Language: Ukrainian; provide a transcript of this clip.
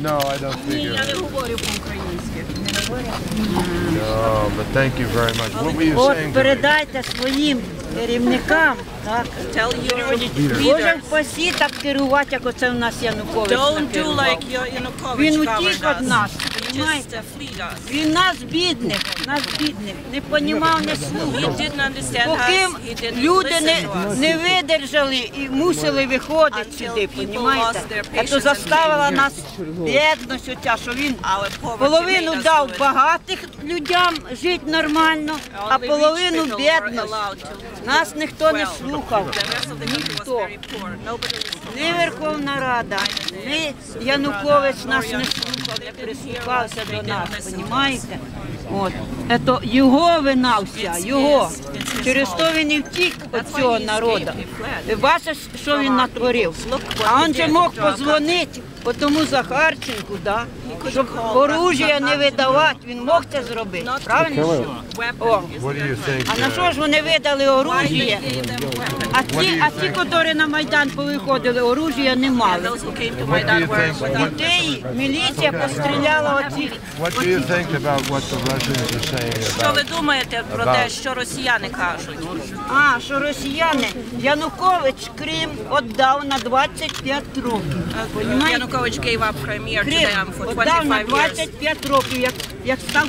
No, I don't speak Ні, я не говорю по-українськи. No, but thank you very much. What were you saying От передайте своїм керівникам, так. Tell your Кожен leaders. посі так керувати, як оце в нас Янукович Don't do накерував. like your Yanukovych Він governed утік us. від нас, Понімаєте? uh. Він нас бідних, нас бідних, не понімав, не слухав. Поки люди не, не видержали і мусили виходити сюди, понімаєте? А то заставила нас бідність оця, що він половину дав багатих людям жити нормально, а половину бідність. Нас ніхто не слухав. Ніхто. Ні Верховна Рада, ні Янукович нас не слухав, не прислухався до нас, розумієте? От. Це його вина вся, його. Через то він і втік від цього народу. Ви бачите, що він натворив? А він же мог позвонити по тому Захарченку, да? Щоб оружія не видавати, він мог це зробити. Правильно? О. А на uh, що ж вони видали оружіє? А ті, а ті, які на Майдан повиходили, оружія не мали. Дітей міліція постріляла оцих. Що ви думаєте про те, що росіяни кажуть? А, що росіяни Янукович Крим віддав на 25 років. Понімаєте? Янукович gave up Crimea to them for 25 years. 25 років, як, як став